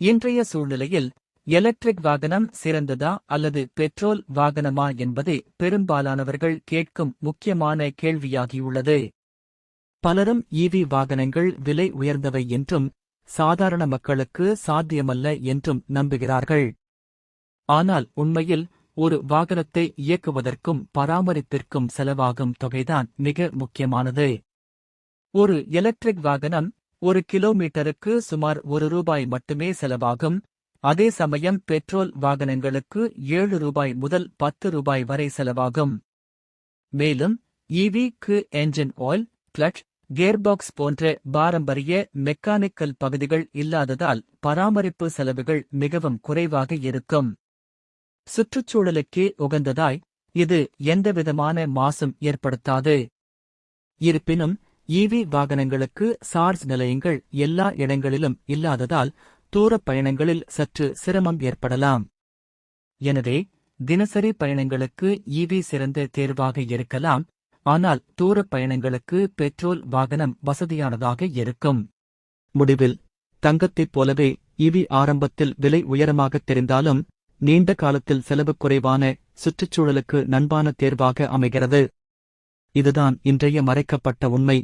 இன்றைய சூழ்நிலையில் எலக்ட்ரிக் வாகனம் சிறந்ததா அல்லது பெட்ரோல் வாகனமா என்பதே பெரும்பாலானவர்கள் கேட்கும் முக்கியமான கேள்வியாகியுள்ளது. பலரும் ஈவி வாகனங்கள் விலை உயர்ந்தவை என்றும் சாதாரண மக்களுக்கு சாத்தியமல்ல என்றும் நம்புகிறார்கள். ஆனால் உண்மையில் ஒரு வாகனத்தை இயக்குவதற்கும் பராமரிப்பிற்கும் செலவாகும் தொகைதான் மிக முக்கியமானது. ஒரு எலக்ட்ரிக் வாகனம் ஒரு கிலோமீட்டருக்கு சுமார் ஒரு ரூபாய் மட்டுமே செலவாகும். அதே சமயம் பெட்ரோல் வாகனங்களுக்கு ஏழு ரூபாய் முதல் பத்து ரூபாய் வரை செலவாகும். மேலும் இவிக்கு என்ஜின் ஆயில் கிளட்ச் கேர்பாக்ஸ் போன்ற பாரம்பரிய மெக்கானிக்கல் பகுதிகள் இல்லாததால் பராமரிப்பு செலவுகள் மிகவும் குறைவாக இருக்கும். சுற்றுச்சூழலுக்கே உகந்ததாய் இது எந்தவிதமான மாசும் ஏற்படுத்தாது. இருப்பினும் ஈவி வாகனங்களுக்கு சார்ஜ் நிலையங்கள் எல்லா இடங்களிலும் இல்லாததால் தூரப் பயணங்களில் சற்று சிரமம் ஏற்படலாம். எனவே தினசரி பயணங்களுக்கு ஈவி சிறந்த தேர்வாக இருக்கலாம் ஆனால் தூரப் பயணங்களுக்கு பெட்ரோல் வாகனம் வசதியானதாக இருக்கும். முடிவில் தங்கத்தைப் போலவே ஈவி ஆரம்பத்தில் விலை உயரமாகத் தெரிந்தாலும் நீண்ட காலத்தில் செலவு குறைவான சுற்றுச்சூழலுக்கு நண்பான தேர்வாக அமைகிறது. இதுதான் இன்றைய மறைக்கப்பட்ட உண்மை.